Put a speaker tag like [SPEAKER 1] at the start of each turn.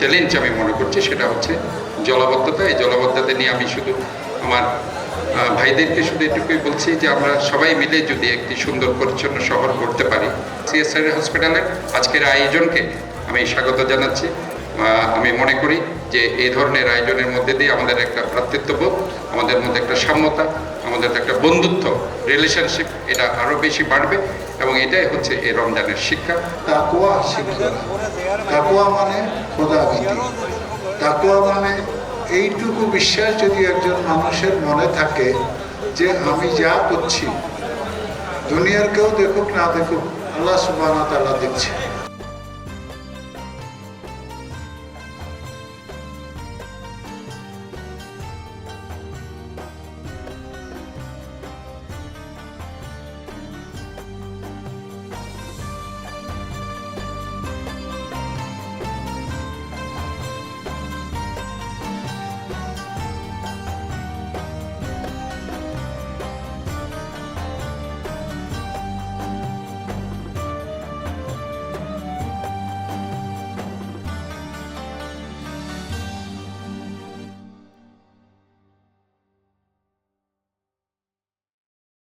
[SPEAKER 1] Challenge আমি মনে করছি, সেটা হচ্ছে জলাবদ্ধতা। এই জলাবদ্ধতা নিয়ে আমি শুধু আমার ভাইদেরকে শুধু এটুকুই বলছি যে আমরা সবাই মিলে যদি একটি সুন্দর, পরিচ্ছন্ন শহর করতে পারি সিএসআর হসপিটালের আজকের আয়োজনকে আমি স্বাগত জানাচ্ছি। আমি মনে করি যে এই ধরনের আয়োজনের মধ্যে দিয়ে আমাদের একটা ভ্রাতৃত্ববোধ, আমাদের মধ্যে একটা সাম্যতা, আমাদের একটা বন্ধুত্ব রিলেশনশিপ এটা আরও বেশি বাড়বে। এবং এটাই হচ্ছে এই রমজানের শিক্ষা।
[SPEAKER 2] তাকুয়া শিক্ষা। তাকুয়া মানে খোদা তাকুয়া মানে এইটুকু বিশ্বাস যদি একজন মানুষের মনে থাকে যে আমি যা করছি, দুনিয়ার কেউ দেখুক, না দেখুক, আল্লাহ সুবাহ তাআলা দেখছে।